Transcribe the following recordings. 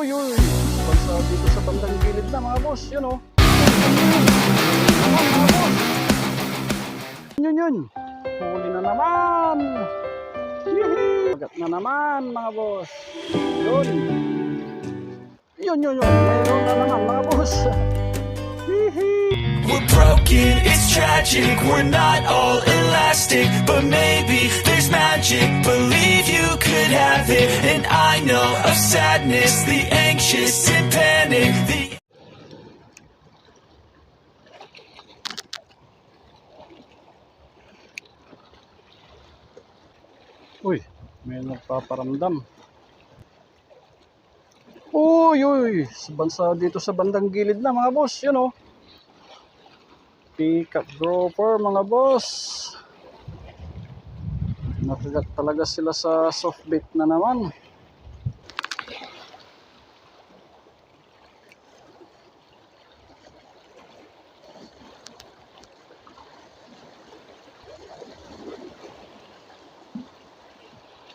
Uy, uy. Basta dito sa bandang gilid na mga boss, yun oh. Mga boss. Yun, yun. Huli na naman. Pagat na naman mga boss. Yun. Yun, yun, yun. Mayroon na naman mga boss. We're broken, it's tragic, we're not all elastic But maybe there's magic, believe you could have it And I know of sadness, the anxious and panic The Uy, may nagpaparamdam. Uy, uy, sa bansa dito sa bandang gilid na mga boss, yun oh. Pick up grouper mga boss. Nakagat talaga sila sa soft bait na naman.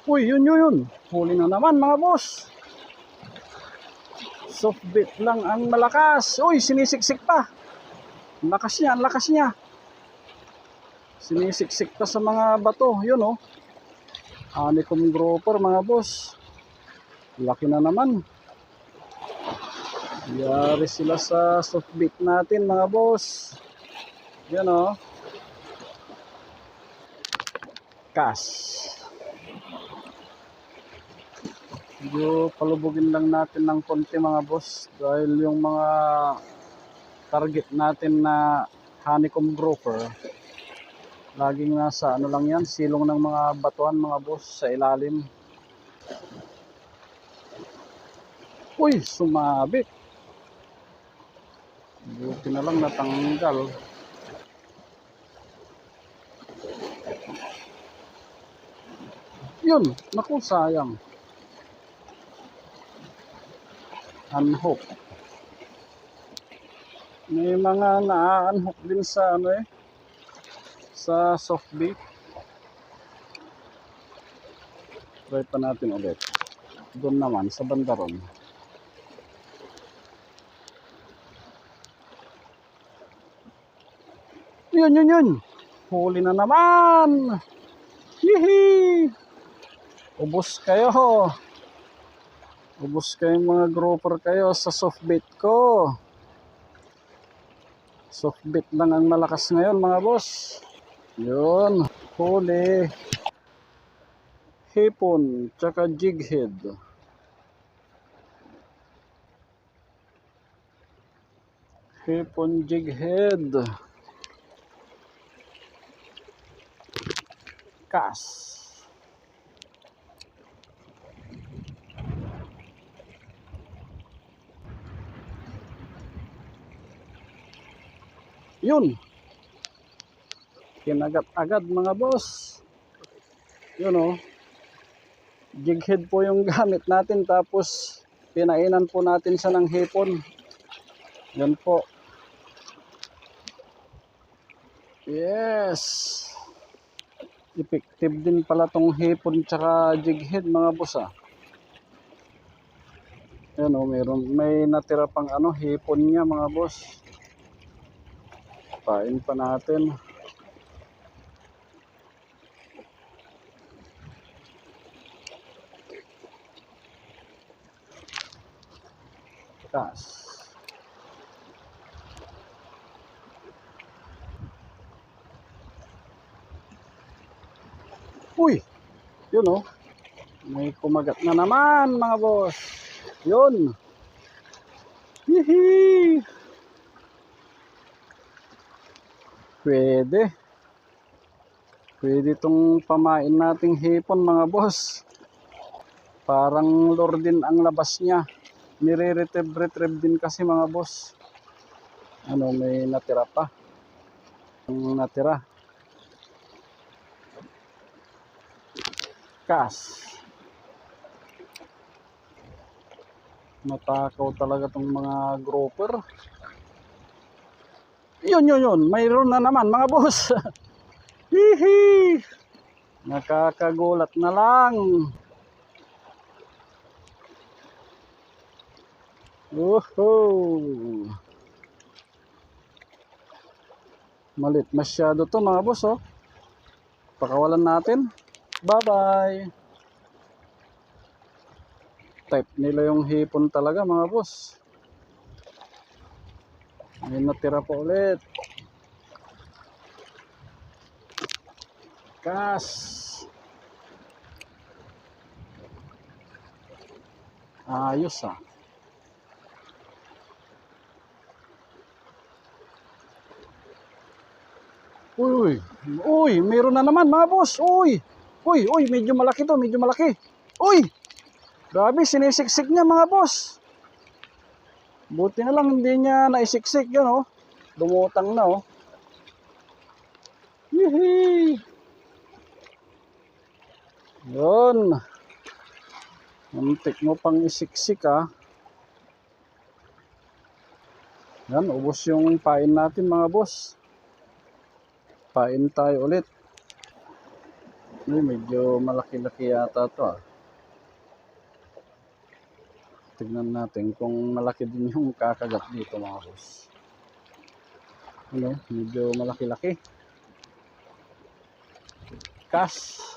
Uy, yun yun yun. Huli na naman mga boss. Soft bait lang ang malakas. Uy, sinisiksik pa. Ang lakas niya, ang lakas niya. Sinisiksik pa sa mga bato. Yun oh. Honeycomb grouper mga boss. Laki na naman. Yari sila sa soft bait natin mga boss. Yan oh. Cash. Medyo palubugin lang natin ng konti mga boss dahil yung mga target natin na honeycomb grouper laging nasa ano lang yan silong ng mga batuan mga boss sa ilalim. Uy sumabit buti na lang natanggal. Yun naku sayang. Unhook. May mga na-unhook din sa ano eh sa soft bait. Try pa natin ulit. Doon naman sa bandaron. Yun, yun, yun. Huli na naman. Hihi. Ubus kayo. Ubus kayong mga grouper kayo sa soft bait ko. Soft bait lang ang malakas ngayon mga boss. Yun, huli. Hipon, tsaka jig head. Hipon jig head. Kas. Yun. Kinagat agad mga boss. Yun oh. Jig head po yung gamit natin tapos pinainan po natin siya ng hipon. Yan po. Yes. Effective din pala tong hipon tsaka jig head mga boss ah. Yan oh, mayroon, may natira pang ano, hipon niya mga boss. Pain pa natin. Taas. Uy! Yun oh. May kumagat na naman mga boss. Yun. Hihi! Pwede. Pwede itong pamain nating hipon mga boss. Parang lure din ang labas niya. Nire-retrieve-retrieve din kasi mga boss. Ano, may natira pa. Ang natira. Cash. Matakaw talaga tong mga grouper. Yun, yun, yun. Mayroon na naman, mga boss. Hihi. Nakakagulat na lang. Woohoo! Malit masyado to mga boss oh. Pakawalan natin. Bye-bye! Type nila yung hipon talaga mga boss. May natira pa ulit. Cash. Ayos ah. Uy, uy. Uy, meron na naman mga boss. Uy. Uy, uy, medyo malaki to, medyo malaki. Uy. Grabe, sinisiksik niya mga boss. Buti na lang hindi niya naisiksik yan oh. Lumutang na oh. Yehey. Yun. Muntik mo pang isiksik ah. Yan, ubos yung pain natin mga boss. Pain tayo ulit. Ay, medyo malaki-laki yata to ah. Tignan natin kung malaki din yung kakagat dito mga boss. Ano, medyo malaki-laki. Cash.